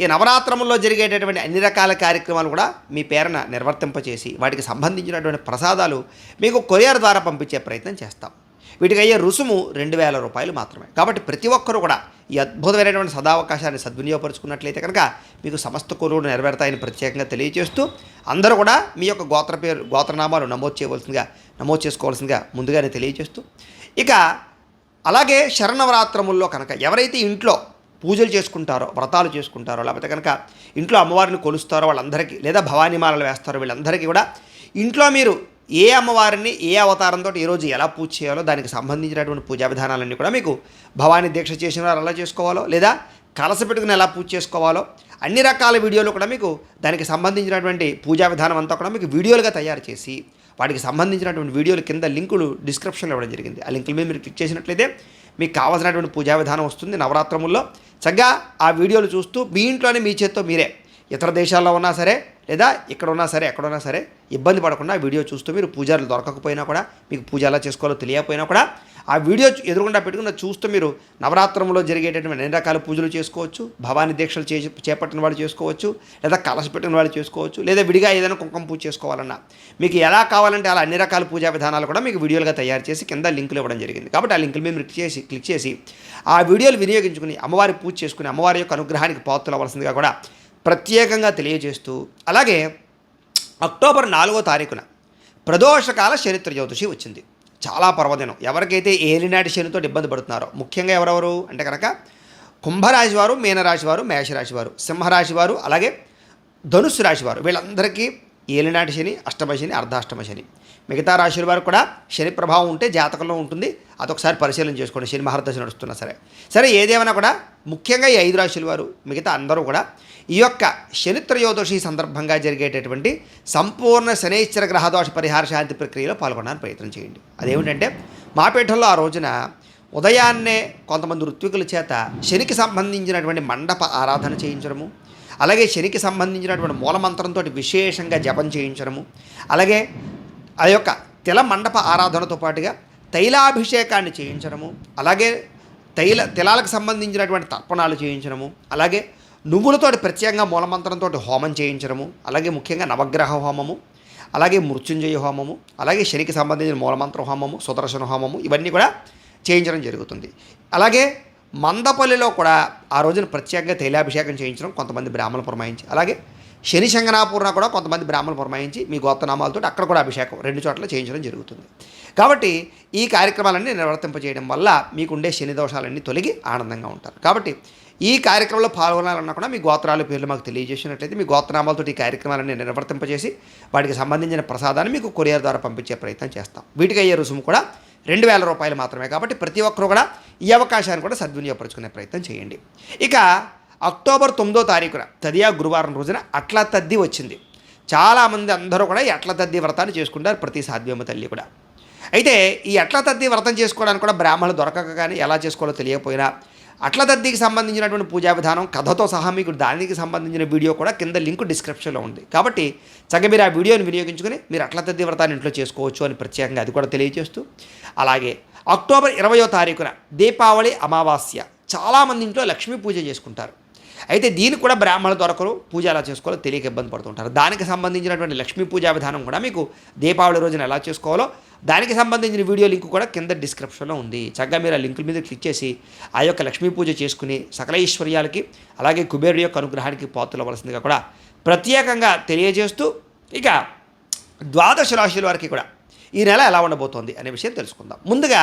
ఈ నవరాత్రముల్లో జరిగేటటువంటి అన్ని రకాల కార్యక్రమాలు కూడా మీ పేరున నిర్వర్తింపచేసి వాటికి సంబంధించినటువంటి ప్రసాదాలు మీకు కొరియర్ ద్వారా పంపించే ప్రయత్నం చేస్తాం. వీటికి అయ్యే రుసుము రెండు వేల రూపాయలు మాత్రమే. కాబట్టి ప్రతి ఒక్కరూ కూడా ఈ అద్భుతమైనటువంటి సదావకాశాన్ని సద్వినియోగపరుచుకున్నట్లయితే కనుక మీకు సమస్త కోరువులు నెరవేరుతాయని ప్రత్యేకంగా తెలియజేస్తూ అందరూ కూడా మీ యొక్క గోత్ర పేరు గోత్రనామాలు నమోదు చేయవలసిందిగా నమోదు చేసుకోవాల్సిందిగా ముందుగానే తెలియజేస్తూ. ఇక అలాగే శరణవరాత్రముల్లో కనుక ఎవరైతే ఇంట్లో పూజలు చేసుకుంటారో వ్రతాలు చేసుకుంటారో లేకపోతే కనుక ఇంట్లో అమ్మవారిని కొలుస్తారో వాళ్ళందరికీ లేదా భవానీమాలలు వేస్తారో వీళ్ళందరికీ కూడా ఇంట్లో మీరు ఏ అమ్మవారిని ఏ అవతారంతో ఈరోజు ఎలా పూజ చేయాలో దానికి సంబంధించినటువంటి పూజా విధానాలన్నీ కూడా మీకు భవానీ దీక్ష చేసిన వారు ఎలా చేసుకోవాలో లేదా కలస పెట్టుకుని ఎలా పూజ చేసుకోవాలో అన్ని రకాల వీడియోలు కూడా మీకు దానికి సంబంధించినటువంటి పూజా విధానం అంతా కూడా మీకు వీడియోలుగా తయారు చేసి వాటికి సంబంధించినటువంటి వీడియోలు కింద లింకులు డిస్క్రిప్షన్లో ఇవ్వడం జరిగింది. ఆ లింకుల మీద మీరు క్లిక్ చేసినట్లయితే మీకు కావాల్సినటువంటి పూజా విధానం వస్తుంది నవరాత్రముల్లో. చక్కగా ఆ వీడియోలు చూస్తూ మీ ఇంట్లోనే మీ చేత్తో మీరే. ఇతర దేశాల్లో ఉన్నా సరే లేదా ఇక్కడ ఉన్నా సరే ఎక్కడున్నా సరే ఇబ్బంది పడకుండా వీడియో చూస్తూ మీరు పూజారులు దొరకకపోయినా కూడా మీకు పూజ ఎలా చేసుకోవాలో తెలియకపోయినా కూడా ఆ వీడియో ఎదురుగుండా పెట్టుకున్న చూస్తూ మీరు నవరాత్రంలో జరిగేటటువంటి అన్ని రకాల పూజలు చేసుకోవచ్చు భవానీ దీక్షలు చే చేపట్టిన వాళ్ళు చేసుకోవచ్చు లేదా కలసి పెట్టిన వాళ్ళు చేసుకోవచ్చు లేదా విడిగా ఏదైనా కుంకుమ పూజ చేసుకోవాలన్నా మీకు ఎలా కావాలంటే అలా అన్ని రకాల పూజా విధానాలు కూడా మీకు వీడియోలుగా తయారు చేసి కింద లింకులు ఇవ్వడం జరిగింది. కాబట్టి ఆ లింకులు మీరు క్లిక్ చేసి క్లిక్ చేసి ఆ వీడియోలు వినియోగించుకుని అమ్మవారి పూజ చేసుకుని అమ్మవారి యొక్క అనుగ్రహానికి పాత్రలు అవ్వాల్సిందిగా కూడా ప్రత్యేకంగా తెలియజేస్తూ అలాగే అక్టోబర్ నాలుగో తారీఖున ప్రదోషకాల చరిత్ర జ్యోతిషి వచ్చింది. చాలా పర్వదినం. ఎవరికైతే ఏలినాటి శనితో ఇబ్బంది పడుతున్నారో ముఖ్యంగా ఎవరెవరు అంటే కనుక కుంభరాశి వారు మీనరాశి వారు మేషరాశి వారు సింహరాశి వారు అలాగే ధనుస్సు రాశి వారు వీళ్ళందరికీ ఏలినాటి శని అష్టమ శని అర్ధాష్టమ శని. మిగతా రాశుల వారు కూడా శని ప్రభావం ఉంటే జాతకంలో ఉంటుంది. అదొకసారి పరిశీలన చేసుకోండి. శని మహారదశ నడుస్తున్నా సరే. సరే ఏదేమైనా కూడా ముఖ్యంగా ఈ ఐదు రాశుల వారు మిగతా అందరూ కూడా ఈ యొక్క శనిత్రయోదశి సందర్భంగా జరిగేటటువంటి సంపూర్ణ శనైశ్చర గ్రహదోష పరిహార శాంతి ప్రక్రియలో పాల్గొనడానికి ప్రయత్నం చేయండి. అదేమిటంటే మా ఆ రోజున ఉదయాన్నే కొంతమంది ఋత్వికుల చేత శనికి సంబంధించినటువంటి మండప ఆరాధన చేయించడము అలాగే శనికి సంబంధించినటువంటి మూలమంత్రంతో విశేషంగా జపం చేయించడము అలాగే ఆ యొక్క తిల మండప ఆరాధనతో పాటుగా తైలాభిషేకాన్ని చేయించడము అలాగే తైల తిలాలకు సంబంధించినటువంటి తర్పణాలు చేయించడము అలాగే నువ్వులతోటి ప్రత్యేకంగా మూలమంత్రంతో హోమం చేయించడము అలాగే ముఖ్యంగా నవగ్రహ హోమము అలాగే మృత్యుంజయ హోమము అలాగే శనికి సంబంధించిన మూలమంత్ర హోమము సుదర్శన హోమము ఇవన్నీ కూడా చేయించడం జరుగుతుంది. అలాగే మందపల్లిలో కూడా ఆ రోజున ప్రత్యేకంగా తైలాభిషేకం చేయించడం కొంతమంది బ్రాహ్మణులు పురమాయించి అలాగే శని శంగనాపూర్ణ కూడా కొంతమంది బ్రాహ్మణులు పురమాయించి మీ గోత్రనామాలతో అక్కడ కూడా అభిషేకం రెండు చోట్ల చేయించడం జరుగుతుంది. కాబట్టి ఈ కార్యక్రమాలన్నీ నిర్వర్తింపజేయడం వల్ల మీకుండే శని దోషాలన్నీ తొలగి ఆనందంగా ఉంటారు. కాబట్టి ఈ కార్యక్రమంలో పాల్గొనాలన్నా కూడా మీ గోత్రాల పేర్లు మాకు తెలియజేసినట్లయితే మీ గోత్రనామాలతో ఈ కార్యక్రమాలన్నీ నిర్వర్తింపజేసి వాటికి సంబంధించిన ప్రసాదాన్ని మీకు కొరియర్ ద్వారా పంపించే ప్రయత్నం చేస్తాం. వీటికి అయ్యే రుసుము కూడా రెండు వేల రూపాయలు మాత్రమే. కాబట్టి ప్రతి ఒక్కరు కూడా ఈ అవకాశాన్ని కూడా సద్వినియోగపరుచుకునే ప్రయత్నం చేయండి. ఇక అక్టోబర్ తొమ్మిదో తారీఖున తదియా గురువారం రోజున అట్ల తద్ది వచ్చింది. చాలామంది అందరూ కూడా ఈ అట్ల తద్ది వ్రతాన్ని చేసుకుంటారు ప్రతి సాధ్యమ తల్లి కూడా. అయితే ఈ అట్ల తద్ది వ్రతం చేసుకోవడానికి కూడా బ్రాహ్మణులు దొరకక కానీ ఎలా చేసుకోవాలో తెలియకపోయినా అట్లదద్దికి సంబంధించినటువంటి పూజా విధానం కథతో సహా మీకు దానికి సంబంధించిన వీడియో కూడా కింద లింక్ డిస్క్రిప్షన్లో ఉంది. కాబట్టి చక్కగా మీరు ఆ వీడియోని వినియోగించుకుని మీరు అట్లదద్ది వ్రతాన్ని ఇంట్లో చేసుకోవచ్చు అని ప్రత్యేకంగా అది కూడా తెలియజేస్తూ అలాగే అక్టోబర్ ఇరవయో తారీఖున దీపావళి అమావాస్య. చాలామంది ఇంట్లో లక్ష్మీ పూజ చేసుకుంటారు. అయితే దీనికి కూడా బ్రాహ్మణుల దొరకరు పూజ ఎలా చేసుకోవాలో తెలియక ఇబ్బంది పడుతుంటారు. దానికి సంబంధించినటువంటి లక్ష్మీ పూజా విధానం కూడా మీకు దీపావళి రోజున ఎలా చేసుకోవాలో దానికి సంబంధించిన వీడియో లింక్ కూడా కింద డిస్క్రిప్షన్లో ఉంది. చక్కగా మీరు ఆ లింకుల మీద క్లిక్ చేసి ఆ యొక్క లక్ష్మీ పూజ చేసుకుని సకల ఐశ్వర్యాలకి అలాగే కుబేరుడి యొక్క అనుగ్రహానికి పాత్రలవలసిందిగా కూడా ప్రత్యేకంగా తెలియజేస్తూ ఇక ద్వాదశ రాశుల వారికి కూడా ఈ నెల ఎలా ఉండబోతోంది అనే విషయం తెలుసుకుందాం. ముందుగా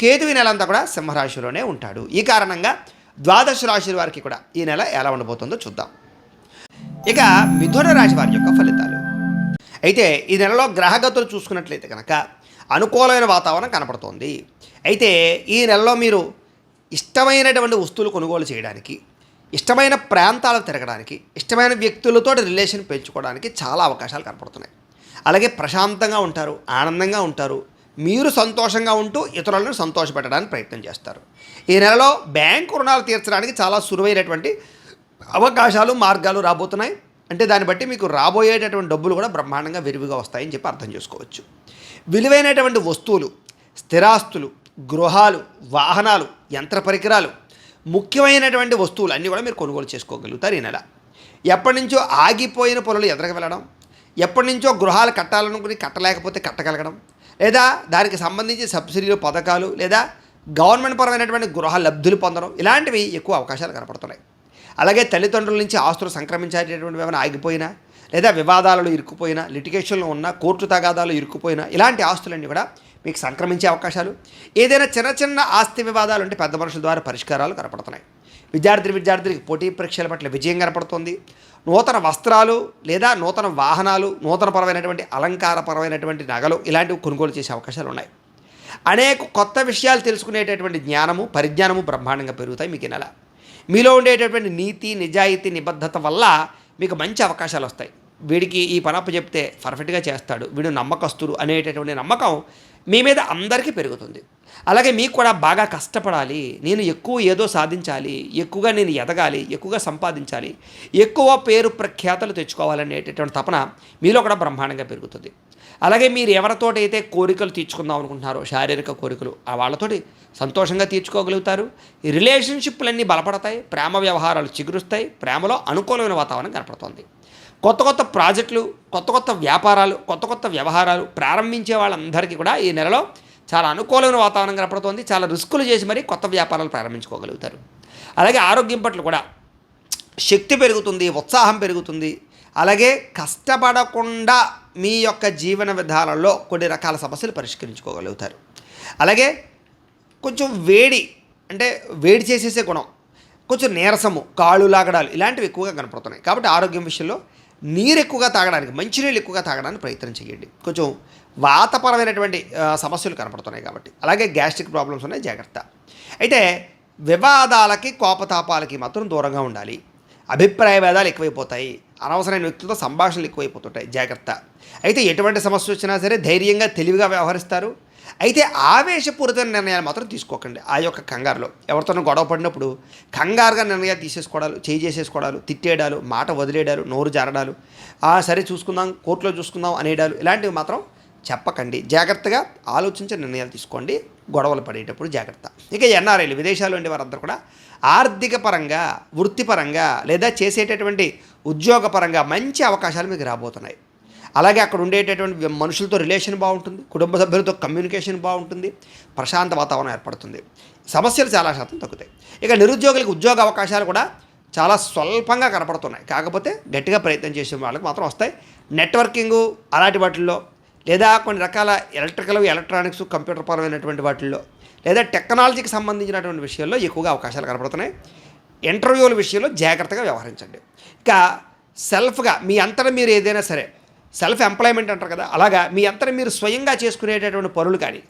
కేతువి ఈ నెలంతా కూడా సింహరాశిలోనే ఉంటాడు. ఈ కారణంగా ద్వాదశ రాశి వారికి కూడా ఈ నెల ఎలా ఉండబోతుందో చూద్దాం. ఇక మిథున రాశి వారి యొక్క ఫలితాలు. అయితే ఈ నెలలో గ్రహగతులు చూసుకున్నట్లయితే కనుక అనుకూలమైన వాతావరణం కనపడుతోంది. అయితే ఈ నెలలో మీరు ఇష్టమైనటువంటి వస్తువులు కొనుగోలు చేయడానికి ఇష్టమైన ప్రాంతాలకు తిరగడానికి ఇష్టమైన వ్యక్తులతో రిలేషన్ పెంచుకోవడానికి చాలా అవకాశాలు కనపడుతున్నాయి. అలాగే ప్రశాంతంగా ఉంటారు ఆనందంగా ఉంటారు మీరు సంతోషంగా ఉంటూ ఇతరులను సంతోషపెట్టడానికి ప్రయత్నం చేస్తారు. ఈ నెలలో బ్యాంకు రుణాలు తీర్చడానికి చాలా సులువైనటువంటి అవకాశాలు మార్గాలు రాబోతున్నాయి. అంటే దాన్ని బట్టి మీకు రాబోయేటటువంటి డబ్బులు కూడా బ్రహ్మాండంగా విరివిగా వస్తాయని చెప్పి అర్థం చేసుకోవచ్చు. విలువైనటువంటి వస్తువులు స్థిరాస్తులు గృహాలు వాహనాలు యంత్ర పరికరాలు ముఖ్యమైనటువంటి వస్తువులు అన్నీ కూడా మీరు కొనుగోలు చేసుకోగలుగుతారు ఈ నెల. ఎప్పటి నుంచో ఆగిపోయిన పనులు ఎదురుకు వెళ్ళడం ఎప్పటి నుంచో గృహాలు కట్టాలనుకుని కట్టలేకపోతే కట్టగలగడం లేదా దానికి సంబంధించి సబ్సిడీలు పథకాలు లేదా గవర్నమెంట్ పరమైనటువంటి గృహ లబ్ధులు పొందడం ఇలాంటివి ఎక్కువ అవకాశాలు కనపడుతున్నాయి. అలాగే తల్లిదండ్రుల నుంచి ఆస్తులు సంక్రమించేటటువంటి ఏమైనా ఆగిపోయినా లేదా వివాదాలలో ఇరుక్కుపోయినా లిటిగేషన్లో ఉన్న కోర్టు తగాదాలు ఇరుక్కుపోయినా ఇలాంటి ఆస్తులన్నీ కూడా మీకు సంక్రమించే అవకాశాలు. ఏదైనా చిన్న చిన్న ఆస్తి వివాదాలు ఉంటే పెద్ద మనుషుల ద్వారా పరిష్కారాలు కనపడుతున్నాయి. విద్యార్థి విద్యార్థులకి పోటీ పరీక్షల పట్ల విజయం కనపడుతుంది. నూతన వస్త్రాలు లేదా నూతన వాహనాలు నూతనపరమైనటువంటి అలంకారపరమైనటువంటి నగలు ఇలాంటివి కొనుగోలు చేసే అవకాశాలు ఉన్నాయి. అనేక కొత్త విషయాలు తెలుసుకునేటటువంటి జ్ఞానము పరిజ్ఞానము బ్రహ్మాండంగా పెరుగుతాయి మీకు నెల. మీలో ఉండేటటువంటి నీతి నిజాయితీ నిబద్ధత వల్ల మీకు మంచి అవకాశాలు వస్తాయి. వీడికి ఈ పనప్ప చెప్తే పర్ఫెక్ట్గా చేస్తాడు. వీడు నమ్మకస్తుడు అనేటటువంటి నమ్మకం మీ మీద అందరికీ పెరుగుతుంది. అలాగే మీకు కూడా బాగా కష్టపడాలి. నేను ఎక్కువ ఏదో సాధించాలి. ఎక్కువగా నేను ఎదగాలి. ఎక్కువగా సంపాదించాలి. ఎక్కువ పేరు ప్రఖ్యాతలు తెచ్చుకోవాలనేటటువంటి తపన మీలో కూడా బ్రహ్మాండంగా పెరుగుతుంది. అలాగే మీరు ఎవరితోటైతే కోరికలు తీర్చుకుందాం అనుకుంటున్నారో శారీరక కోరికలు ఆ వాళ్ళతోటి సంతోషంగా తీర్చుకోగలుగుతారు. రిలేషన్షిప్లన్నీ బలపడతాయి. ప్రేమ వ్యవహారాలు చిగురుస్తాయి. ప్రేమలో అనుకూలమైన వాతావరణం కనపడుతుంది. కొత్త కొత్త ప్రాజెక్టులు కొత్త కొత్త వ్యాపారాలు కొత్త కొత్త వ్యవహారాలు ప్రారంభించే వాళ్ళందరికీ కూడా ఈ నెలలో చాలా అనుకూలమైన వాతావరణం కనపడుతోంది. చాలా రిస్కులు చేసి మరీ కొత్త వ్యాపారాలు ప్రారంభించుకోగలుగుతారు. అలాగే ఆరోగ్యం పట్ల కూడా శక్తి పెరుగుతుంది ఉత్సాహం పెరుగుతుంది. అలాగే కష్టపడకుండా మీ యొక్క జీవన విధానంలో కొన్ని రకాల సమస్యలు పరిష్కరించుకోగలుగుతారు. అలాగే కొంచెం వేడి అంటే వేడి చేసేసే గుణం కొంచెం నీరసము కాళ్ళు లాగడాలు ఇలాంటివి ఎక్కువగా కనపడుతున్నాయి. కాబట్టి ఆరోగ్యం విషయంలో నీరు ఎక్కువగా తాగడానికి మంచినీళ్ళు ఎక్కువగా తాగడానికి ప్రయత్నం చేయండి. కొంచెం వాతపరమైనటువంటి సమస్యలు కనపడుతున్నాయి కాబట్టి. అలాగే గ్యాస్ట్రిక్ ప్రాబ్లమ్స్ ఉన్నాయి జాగ్రత్త. అయితే వివాదాలకి కోపతాపాలకి మాత్రం దూరంగా ఉండాలి. అభిప్రాయ భేదాలు ఎక్కువైపోతాయి. అనవసరమైన వ్యక్తులతో సంభాషణలు ఎక్కువైపోతుంటాయి. జాగ్రత్త. అయితే ఎటువంటి సమస్య వచ్చినా సరే ధైర్యంగా తెలివిగా వ్యవహరిస్తారు. అయితే ఆవేశపూరిత నిర్ణయాలు మాత్రం తీసుకోకండి. ఆ యొక్క కంగారులో. ఎవరితోనో గొడవ పడినప్పుడు కంగారుగా నిర్ణయాలు తీసేసుకోవడాలు చేయి చేసేసుకోవడాలు తిట్టేయడాలు మాట వదిలేయడాలు నోరు జారడాలు "ఆ, సరే చూసుకుందాం కోర్టులో చూసుకుందాం అనేయడాలు ఇలాంటివి మాత్రం చెప్పకండి. జాగ్రత్తగా ఆలోచించి నిర్ణయాలు తీసుకోండి. గొడవలు పడేటప్పుడు జాగ్రత్త. ఇక ఎన్ఆర్ఐలు విదేశాల్లో ఉండే వారందరూ కూడా ఆర్థిక పరంగా వృత్తిపరంగా లేదా చేసేటటువంటి ఉద్యోగపరంగా మంచి అవకాశాలు మీకు రాబోతున్నాయి. అలాగే అక్కడ ఉండేటటువంటి మనుషులతో రిలేషన్ బాగుంటుంది కుటుంబ సభ్యులతో కమ్యూనికేషన్ బాగుంటుంది ప్రశాంత వాతావరణం ఏర్పడుతుంది. సమస్యలు చాలా శాతం తగ్గుతాయి. ఇక నిరుద్యోగులకు ఉద్యోగ అవకాశాలు కూడా చాలా స్వల్పంగా కనపడుతున్నాయి. కాకపోతే గట్టిగా ప్రయత్నం చేసే వాళ్ళకి మాత్రం వస్తాయి. నెట్వర్కింగు అలాంటి వాటిల్లో లేదా కొన్ని రకాల ఎలక్ట్రికల్ ఎలక్ట్రానిక్స్ కంప్యూటర్ పరమైనటువంటి వాటిల్లో లేదా టెక్నాలజీకి సంబంధించినటువంటి విషయాల్లో ఎక్కువగా అవకాశాలు కనపడుతున్నాయి. ఇంటర్వ్యూల విషయంలో జాగ్రత్తగా వ్యవహరించండి. ఇక సెల్ఫ్గా మీ అంతటా మీరు ఏదైనా సరే సెల్ఫ్ ఎంప్లాయ్మెంట్ అంటారు కదా అలాగా మీ అంతా మీరు స్వయంగా చేసుకునేటటువంటి పనులు కానీ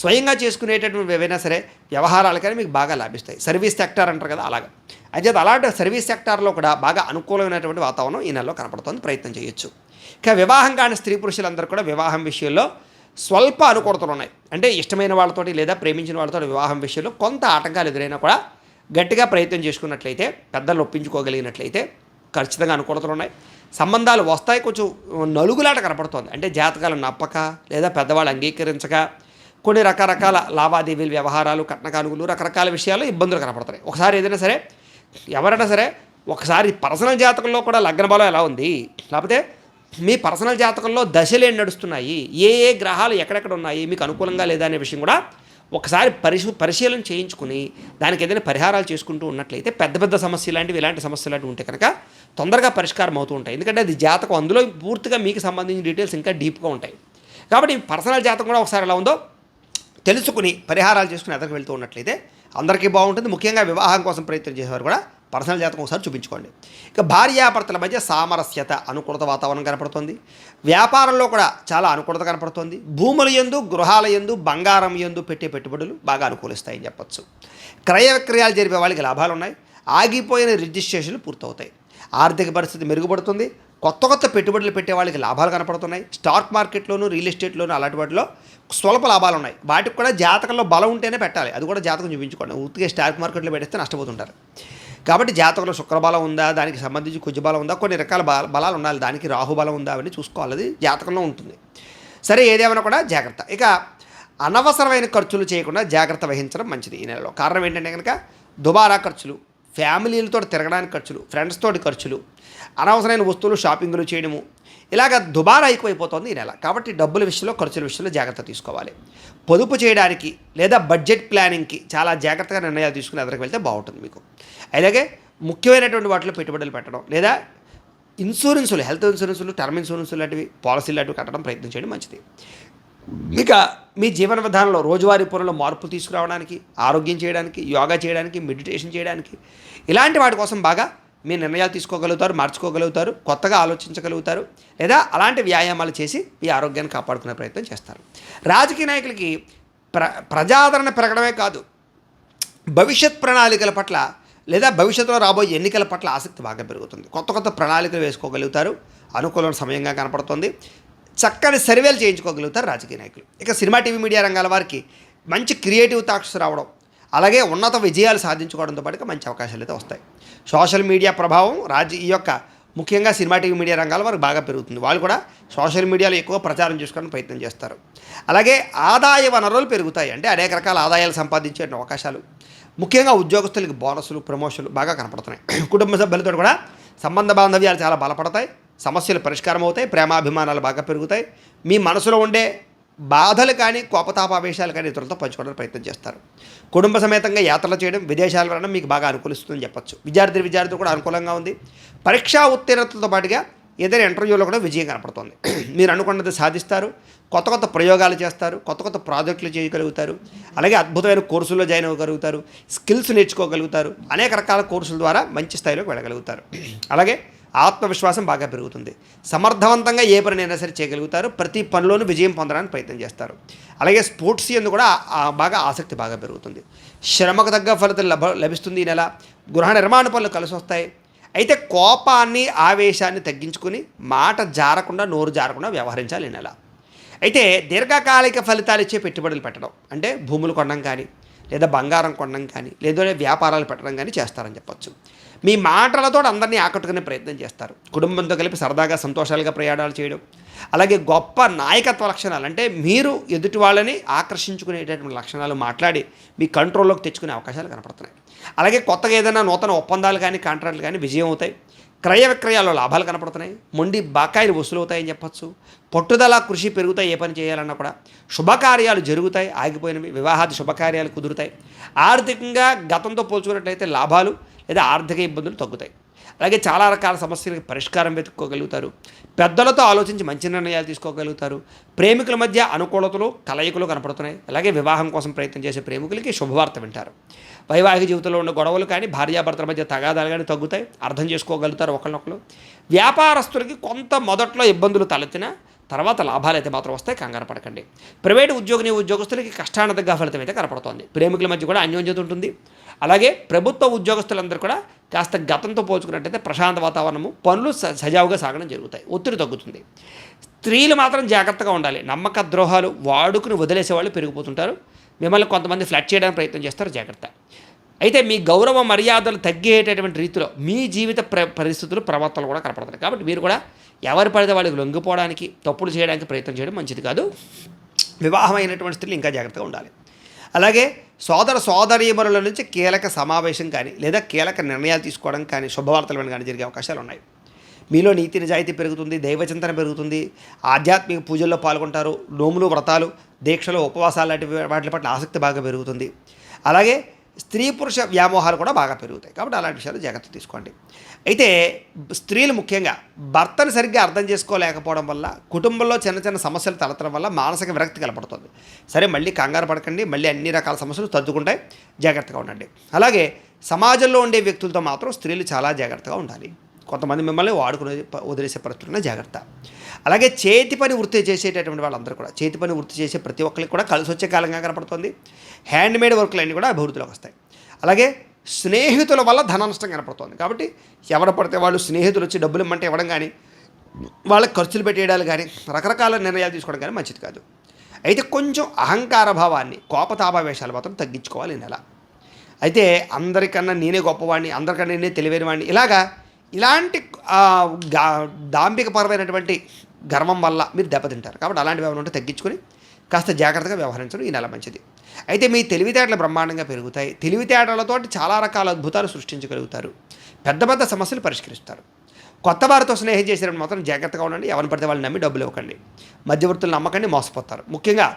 స్వయంగా చేసుకునేటటువంటి ఏవైనా సరే వ్యవహారాలు కానీ మీకు బాగా లాభిస్తాయి. సర్వీస్ సెక్టార్ అంటారు కదా అలాగా. అయితే అలాంటి సర్వీస్ సెక్టార్లో కూడా బాగా అనుకూలమైనటువంటి వాతావరణం ఈ నెలలో కనపడుతుంది. ప్రయత్నం చేయొచ్చు. ఇక వివాహం కాని స్త్రీ పురుషులందరూ కూడా వివాహం విషయంలో స్వల్ప అనుకూలతలు ఉన్నాయి. అంటే ఇష్టమైన వాళ్ళతోటి లేదా ప్రేమించిన వాళ్ళతో వివాహం విషయంలో కొంత ఆటంకాలు ఎదురైనా కూడా గట్టిగా ప్రయత్నం చేసుకున్నట్లయితే పెద్దలు ఒప్పించుకోగలిగినట్లయితే ఖచ్చితంగా అనుకూలతలు ఉన్నాయి. సంబంధాలు వస్తాయి కొంచెం నలుగులాట కనపడుతోంది. అంటే జాతకాలు నప్పక లేదా పెద్దవాళ్ళు అంగీకరించక కొన్ని రకరకాల లావాదేవీలు వ్యవహారాలు కట్నకానుగులు రకరకాల విషయాలు ఇబ్బందులు కనపడతాయి. ఒకసారి ఏదైనా సరే ఎవరైనా సరే ఒకసారి పర్సనల్ జాతకంలో కూడా లగ్న బలం ఎలా ఉంది? లేకపోతే మీ పర్సనల్ జాతకంలో దశలు ఏం నడుస్తున్నాయి? ఏ ఏ గ్రహాలు ఎక్కడెక్కడ ఉన్నాయి? మీకు అనుకూలంగా లేదా అనే విషయం కూడా ఒకసారి పరిశీ పరిశీలన చేయించుకుని దానికి ఏదైనా పరిహారాలు చేసుకుంటూ ఉన్నట్లయితే పెద్ద పెద్ద సమస్యలు లాంటివి ఇలాంటి సమస్యలు లాంటివి ఉంటే కనుక తొందరగా పరిష్కారం అవుతూ ఉంటాయి. ఎందుకంటే అది జాతకం అందులో పూర్తిగా మీకు సంబంధించిన డీటెయిల్స్ ఇంకా డీప్గా ఉంటాయి. కాబట్టి పర్సనల్ జాతకం కూడా ఒకసారి ఎలా ఉందో తెలుసుకుని పరిహారాలు చేసుకుని ఎదరికి వెళ్తూ ఉన్నట్లయితే అందరికీ బాగుంటుంది. ముఖ్యంగా వివాహం కోసం ప్రయత్నం చేసేవారు కూడా పర్సనల్ జాతకం ఒకసారి చూపించుకోండి. ఇక భార్యాభర్తల మధ్య సామరస్యత అనుకూలత వాతావరణం కనపడుతుంది. వ్యాపారంలో కూడా చాలా అనుకూలత కనపడుతుంది. భూముల ఎందు గృహాల ఎందు బంగారం ఎందు పెట్టే పెట్టుబడులు బాగా అనుకూలిస్తాయని చెప్పచ్చు. క్రయ విక్రయాలు జరిపే వాళ్ళకి లాభాలు ఉన్నాయి. ఆగిపోయిన రిజిస్ట్రేషన్లు పూర్తవుతాయి. ఆర్థిక పరిస్థితి మెరుగుపడుతుంది. కొత్త కొత్త పెట్టుబడులు పెట్టే వాళ్ళకి లాభాలు కనపడుతున్నాయి. స్టాక్ మార్కెట్లోను రియల్ ఎస్టేట్లోను అలాంటి వాటిలో స్వల్ప లాభాలు ఉన్నాయి. వాటికి కూడా జాతకంలో బలం ఉంటేనే పెట్టాలి. అది కూడా జాతకం చూపించుకోండి. ఉత్తిగా స్టాక్ మార్కెట్లో పెడితే నష్టపోతుంటారు. కాబట్టి జాతకంలో శుక్రబలం ఉందా? దానికి సంబంధించి కుజబలం ఉందా? కొన్ని రకాల బల బలాలు ఉండాలి. దానికి రాహు బలం ఉందా? అవన్నీ చూసుకోవాలి. అది జాతకంలో ఉంటుంది. సరే ఏదేమైనా కూడా జాగ్రత్త. ఇక అనవసరమైన ఖర్చులు చేయకుండా జాగ్రత్త వహించడం మంచిది ఈ నెలలో. కారణం ఏంటంటే కనుక దుబారా ఖర్చులు ఫ్యామిలీలతో తిరగడానికి ఖర్చులు ఫ్రెండ్స్ తోటి ఖర్చులు అనవసరమైన వస్తువులు షాపింగ్లు చేయడము ఇలాగ దుబారా ఎక్కువైపోతుంది ఈ నెల. కాబట్టి డబ్బుల విషయంలో ఖర్చుల విషయంలో జాగ్రత్త తీసుకోవాలి. పొదుపు చేయడానికి లేదా బడ్జెట్ ప్లానింగ్కి చాలా జాగ్రత్తగా నిర్ణయాలు తీసుకుని ఎదురుకు వెళ్తే బాగుంటుంది మీకు. అలాగే ముఖ్యమైనటువంటి వాటిలో పెట్టుబడులు పెట్టడం లేదా ఇన్సూరెన్సులు హెల్త్ ఇన్సూరెన్సులు టర్మ్ ఇన్సూరెన్సులు లాంటివి పాలసీలు లాంటివి కట్టడం ప్రయత్నం చేయడం మంచిది. ఇక మీ జీవన విధానంలో రోజువారీ పనుల్లో మార్పు తీసుకురావడానికి ఆరోగ్యం చేయడానికి యోగా చేయడానికి మెడిటేషన్ చేయడానికి ఇలాంటి వాటి కోసం బాగా మీ నిర్ణయాలు తీసుకోగలుగుతారు మార్చుకోగలుగుతారు కొత్తగా ఆలోచించగలుగుతారు లేదా అలాంటి వ్యాయామాలు చేసి మీ ఆరోగ్యాన్ని కాపాడుకునే ప్రయత్నం చేస్తారు. రాజకీయ నాయకులకి ప్ర ప్రజాదరణ పెరగడమే కాదు భవిష్యత్ ప్రణాళికల పట్ల లేదా భవిష్యత్తులో రాబోయే ఎన్నికల పట్ల ఆసక్తి బాగా పెరుగుతుంది. కొత్త కొత్త ప్రణాళికలు వేసుకోగలుగుతారు. అనుకూలమైన సమయంగా కనపడుతుంది. చక్కని సర్వేలు చేయించుకోగలుగుతారు రాజకీయ నాయకులు. ఇక సినిమా టీవీ మీడియా రంగాల వారికి మంచి క్రియేటివ్ థాట్స్ రావడం అలాగే ఉన్నత విజయాలు సాధించుకోవడంతో పాటుగా మంచి అవకాశాలు అయితే వస్తాయి. సోషల్ మీడియా ప్రభావం రాజ ఈ యొక్క ముఖ్యంగా సినిమా టీవీ మీడియా రంగాల వారికి బాగా పెరుగుతుంది. వాళ్ళు కూడా సోషల్ మీడియాలో ఎక్కువ ప్రచారం చేసుకోవడానికి ప్రయత్నం చేస్తారు. అలాగే ఆదాయ వనరులు పెరుగుతాయి. అంటే అనేక రకాల ఆదాయాలు సంపాదించే అవకాశాలు ముఖ్యంగా ఉద్యోగస్తులకి బోనసులు ప్రమోషన్లు బాగా కనపడుతున్నాయి. కుటుంబ సభ్యులతో కూడా సంబంధ బాంధవ్యాలు చాలా బలపడతాయి. సమస్యలు పరిష్కారం అవుతాయి ప్రేమాభిమానాలు బాగా పెరుగుతాయి. మీ మనసులో ఉండే బాధలు కానీ కోపతాపావేశాలు కానీ ఇతరులతో పంచుకోవడానికి ప్రయత్నం చేస్తారు. కుటుంబ సమేతంగా యాత్రలు చేయడం విదేశాలు వెళ్ళడం మీకు బాగా అనుకూలిస్తుందని చెప్పచ్చు. విద్యార్థి విద్యార్థులు కూడా అనుకూలంగా ఉంది. పరీక్షా ఉత్తీర్ణతతో పాటుగా ఏదైనా ఇంటర్వ్యూలో కూడా విజయం కనపడుతుంది. మీరు అనుకున్నది సాధిస్తారు. కొత్త కొత్త ప్రయోగాలు చేస్తారు. కొత్త కొత్త ప్రాజెక్టులు చేయగలుగుతారు. అలాగే అద్భుతమైన కోర్సుల్లో జాయిన్ అవ్వగలుగుతారు. స్కిల్స్ నేర్చుకోగలుగుతారు. అనేక రకాల కోర్సుల ద్వారా మంచి స్థాయిలోకి వెళ్ళగలుగుతారు. అలాగే ఆత్మవిశ్వాసం బాగా పెరుగుతుంది. సమర్థవంతంగా ఏ పనినైనా సరే చేయగలుగుతారు. ప్రతి పనిలోనూ విజయం పొందడానికి ప్రయత్నం చేస్తారు. అలాగే స్పోర్ట్స్ ఎందు కూడా బాగా ఆసక్తి బాగా పెరుగుతుంది. శ్రమకు తగ్గ ఫలితం లభ లభిస్తుంది ఈ నెల. గృహ నిర్మాణ పనులు కలిసి వస్తాయి అయితే కోపాన్ని ఆవేశాన్ని తగ్గించుకుని మాట జారకుండా నోరు జారకుండా వ్యవహరించాలి ఈ నెల. అయితే దీర్ఘకాలిక ఫలితాలు ఇచ్చే పెట్టుబడులు పెట్టడం అంటే భూములు కొనడం కానీ లేదా బంగారం కొనడం కానీ లేదా వ్యాపారాలు పెట్టడం కానీ చేస్తారని చెప్పొచ్చు. మీ మాటలతో అందరినీ ఆకట్టుకునే ప్రయత్నం చేస్తారు. కుటుంబంతో కలిపి సరదాగా సంతోషాలుగా ప్రయాణాలు చేయడం అలాగే గొప్ప నాయకత్వ లక్షణాలు అంటే మీరు ఎదుటి వాళ్ళని ఆకర్షించుకునేటటువంటి లక్షణాలు మాట్లాడి మీ కంట్రోల్లోకి తెచ్చుకునే అవకాశాలు కనపడుతున్నాయి. అలాగే కొత్తగా ఏదైనా నూతన ఒప్పందాలు కానీ కాంట్రాక్టులు కానీ విజయం అవుతాయి. క్రయ విక్రయాల్లో లాభాలు కనపడుతున్నాయి. మొండి బకాయిలు వసూలు అవుతాయని చెప్పచ్చు. పట్టుదల కృషి పెరుగుతాయి ఏ పని చేయాలన్నా కూడా. శుభకార్యాలు జరుగుతాయి ఆగిపోయినవి. వివాహాది శుభకార్యాలు కుదురుతాయి. ఆర్థికంగా గతంతో పోల్చుకున్నట్లయితే లాభాలు లేదా ఆర్థిక ఇబ్బందులు తగ్గుతాయి. అలాగే చాలా రకాల సమస్యలకు పరిష్కారం వెతుక్కోగలుగుతారు. పెద్దలతో ఆలోచించి మంచి నిర్ణయాలు తీసుకోగలుగుతారు. ప్రేమికుల మధ్య అనుకూలతలు కలయికలు కనపడుతున్నాయి. అలాగే వివాహం కోసం ప్రయత్నం చేసే ప్రేమికులకి శుభవార్త వింటారు. వైవాహిక జీవితంలో ఉన్న గొడవలు కానీ భార్యాభర్తల మధ్య తగాదాలు కానీ తగ్గుతాయి. అర్థం చేసుకోగలుగుతారు ఒకరినొకరు వ్యాపారస్తులకి కొంత మొదట్లో ఇబ్బందులు తలెత్తినా తర్వాత లాభాలు అయితే మాత్రం వస్తాయి. కంగారు పడకండి. ప్రైవేట్ ఉద్యోగిని ఉద్యోగస్తులకి కష్టానతగా ఫలితం అయితే కనపడుతోంది. ప్రేమికుల మధ్య కూడా అన్యోన్యత ఉంటుంది. అలాగే ప్రభుత్వ ఉద్యోగస్తులందరూ కూడా కాస్త గతంతో పోల్చుకున్నట్టయితే ప్రశాంత వాతావరణము పనులు స- సజావుగా సాగడం జరుగుతాయి. ఒత్తిడి తగ్గుతుంది. స్త్రీలు మాత్రం జాగ్రత్తగా ఉండాలి. నమ్మక ద్రోహాలు వాడుకుని వదిలేసే వాళ్ళు పెరిగిపోతుంటారు. మిమ్మల్ని కొంతమంది ఫ్లట్ చేయడానికి ప్రయత్నం చేస్తారు. జాగ్రత్త. అయితే మీ గౌరవ మర్యాదలు తగ్గేటటువంటి రీతిలో మీ జీవిత ప్ర పరిస్థితులు ప్రవర్తనలు కూడా కనపడతాయి. కాబట్టి మీరు కూడా ఎవరి పడితే వాళ్ళకి లొంగిపోవడానికి తప్పులు చేయడానికి ప్రయత్నం చేయడం మంచిది కాదు. వివాహమైనటువంటి స్త్రీలు ఇంకా జాగ్రత్తగా ఉండాలి. అలాగే సోదర సోదరీమరుల నుంచి కీలక సమావేశం కానీ లేదా కీలక నిర్ణయాలు తీసుకోవడం కానీ శుభవార్తలు వినడం కానీ జరిగే అవకాశాలు ఉన్నాయి. మీలో నీతి నిజాయితీ పెరుగుతుంది దైవచింతన పెరుగుతుంది ఆధ్యాత్మిక పూజల్లో పాల్గొంటారు నోములు వ్రతాలు దీక్షలు ఉపవాసాలు లాంటి వాటి పట్ల ఆసక్తి బాగా పెరుగుతుంది. అలాగే స్త్రీ పురుష వ్యామోహాలు కూడా బాగా పెరుగుతాయి. కాబట్టి అలాంటి విషయాలు జాగ్రత్త తీసుకోండి. అయితే స్త్రీలు ముఖ్యంగా భర్తను సరిగ్గా అర్థం చేసుకోలేకపోవడం వల్ల కుటుంబంలో చిన్న చిన్న సమస్యలు తలెత్తడం వల్ల మానసిక విరక్తి కలపడుతుంది సరే మళ్ళీ కంగారు పడకండి. మళ్ళీ అన్ని రకాల సమస్యలు తద్దుకుంటాయి. జాగ్రత్తగా ఉండండి. అలాగే సమాజంలో ఉండే వ్యక్తులతో మాత్రం స్త్రీలు చాలా జాగ్రత్తగా ఉండాలి. కొంతమంది మిమ్మల్ని వాడుకునే వదిలేసే పరిస్థితుల్లో జాగ్రత్త. అలాగే చేతి పని వృత్తి చేసేటటువంటి వాళ్ళందరూ కూడా చేతి పని వృత్తి చేసే ప్రతి ఒక్కరికి కూడా కలిసి వచ్చే కాలంగా కనపడుతుంది. హ్యాండ్ మేడ్ వర్క్లు అన్నీ కూడా అభివృద్ధిలోకి వస్తాయి. అలాగే స్నేహితుల వల్ల ధన నష్టం కనపడుతుంది కాబట్టి ఎవడ పడితే వాళ్ళు స్నేహితులు వచ్చి డబ్బులు ఇమ్మంటే ఇవ్వడం కానీ వాళ్ళకి ఖర్చులు పెట్టేయడాలు కానీ రకరకాల నిర్ణయాలు తీసుకోవడం కానీ మంచిది కాదు. అయితే కొంచెం అహంకార భావాన్ని కోపతాభావేశాలు మాత్రం తగ్గించుకోవాలి నెల. అయితే అందరికన్నా నేనే గొప్పవాడిని అందరికన్నా నేనే తెలివైన వాడిని ఇలాగా ఇలాంటి ఆ, దాంభికపరమైనటువంటి గర్వం వల్ల మీరు దెబ్బతింటారు. కాబట్టి అలాంటి వ్యవహారం ఉంటే తగ్గించుకొని కాస్త జాగ్రత్తగా వ్యవహరించడం ఈ నెల మంచిది. అయితే మీ తెలివితేటలు బ్రహ్మాండంగా పెరుగుతాయి. తెలివితేటలతోటి చాలా రకాల అద్భుతాలు సృష్టించగలుగుతారు. పెద్ద పెద్ద సమస్యలు పరిష్కరిస్తారు. కొత్త వారితో స్నేహం చేసినప్పుడు మాత్రం జాగ్రత్తగా ఉండండి. ఎవరిని పడితే వాళ్ళని నమ్మి డబ్బులు ఇవ్వకండి. మధ్యవర్తులు నమ్మకండి మోసపోతారు. ముఖ్యంగా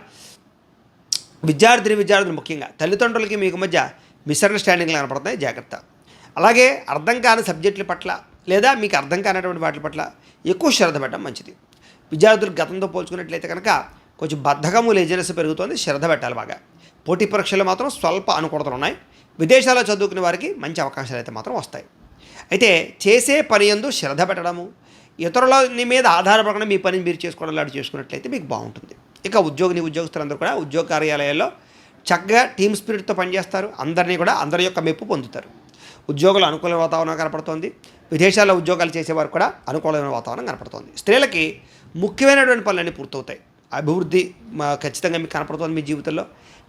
విద్యార్థిని విద్యార్థులు ముఖ్యంగా తల్లిదండ్రులకి మీకు మధ్య మిస్అండర్స్టాండింగ్లు కనపడతాయి జాగ్రత్త. అలాగే అర్థం కాని సబ్జెక్టుల పట్ల లేదా మీకు అర్థం కానటువంటి వాటి పట్ల ఎక్కువ శ్రద్ధ పెట్టడం మంచిది. విద్యార్థులు గతంతో పోల్చుకున్నట్లయితే కనుక కొంచెం బద్ధకము లేజినెస్ పెరుగుతుంది. శ్రద్ధ పెట్టాలి బాగా. పోటీ పరీక్షలు మాత్రం స్వల్ప అనుకూలతలు ఉన్నాయి. విదేశాల్లో చదువుకునే వారికి మంచి అవకాశాలు అయితే మాత్రం వస్తాయి. అయితే చేసే పని ఎందు శ్రద్ధ పెట్టడము ఇతరుల మీద ఆధారపడకుండా మీ పని మీరు చేసుకోవడం లాంటి చేసుకున్నట్లయితే మీకు బాగుంటుంది. ఇక ఉద్యోగిని ఉద్యోగస్తులందరూ కూడా ఉద్యోగ కార్యాలయాల్లో చక్కగా టీమ్ స్పిరిట్తో పనిచేస్తారు. అందరినీ కూడా అందరి యొక్క మెప్పు పొందుతారు. ఉద్యోగుల అనుకూల వాతావరణం కనపడుతోంది. విదేశాల్లో ఉద్యోగాలు చేసేవారు కూడా అనుకూలమైన వాతావరణం కనపడుతోంది. స్త్రీలకి ముఖ్యమైనటువంటి పనులన్నీ పూర్తవుతాయి. అభివృద్ధి ఖచ్చితంగా మీకు కనపడుతుంది మీ జీవితంలో.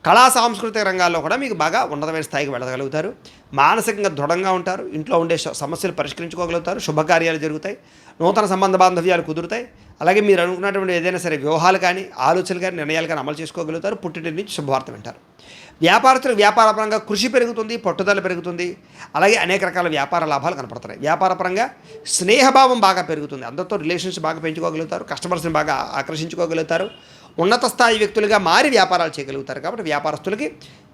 కళా సాంస్కృతిక రంగాల్లో కూడా మీకు బాగా ఉన్నతమైన స్థాయికి వెళ్ళగలుగుతారు. మానసికంగా దృఢంగా ఉంటారు. ఇంట్లో ఉండే సమస్యలు పరిష్కరించుకోగలుగుతారు. శుభకార్యాలు జరుగుతాయి. నూతన సంబంధ బాంధవ్యాలు కుదురుతాయి. అలాగే మీరు అనుకున్నటువంటి ఏదైనా సరే వ్యూహాలు కానీ ఆలోచనలు కానీ నిర్ణయాలు కానీ అమలు చేసుకోగలుగుతారు. పుట్టింటి నుంచి శుభవార్త వింటారు. వ్యాపారస్తులు వ్యాపారపరంగా కృషి పెరుగుతుంది పట్టుదల పెరుగుతుంది. అలాగే అనేక రకాల వ్యాపార లాభాలు కనపడుతున్నాయి. వ్యాపారపరంగా స్నేహభావం బాగా పెరుగుతుంది. అందరితో రిలేషన్స్ బాగా పెంచుకోగలుగుతారు. కస్టమర్స్ని బాగా ఆకర్షించుకోగలుగుతారు. ఉన్నత స్థాయి వ్యక్తులుగా మారి వ్యాపారాలు చేయగలుగుతారు కాబట్టి వ్యాపారస్తులకి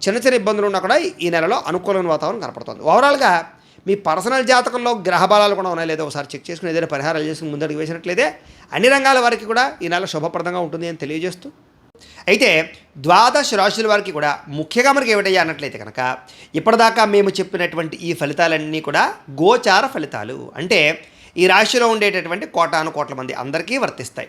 చిన్న చిన్న ఇబ్బందులు ఉన్నా కూడా ఈ నెలలో అనుకూలమైన వాతావరణం కనపడుతుంది. ఓవరాల్గా మీ పర్సనల్ జాతకంలో గ్రహబలాలు కూడా ఉన్నాయి లేదో ఒకసారి చెక్ చేసుకుని ఏదైనా పరిహారాలు చేసుకుని ముందడుగు వేసినట్లయితే అన్ని రంగాల వారికి కూడా ఈ నెల శుభప్రదంగా ఉంటుంది అని తెలియజేస్తూ. అయితే ద్వాదశ రాశుల వారికి కూడా ముఖ్యంగా మనకి ఏమిటయ్యా అన్నట్లయితే కనుక ఇప్పటిదాకా మేము చెప్పినటువంటి ఈ ఫలితాలన్నీ కూడా గోచార ఫలితాలు. అంటే ఈ రాశిలో ఉండేటటువంటి కోటాను కోట్ల మంది అందరికీ వర్తిస్తాయి.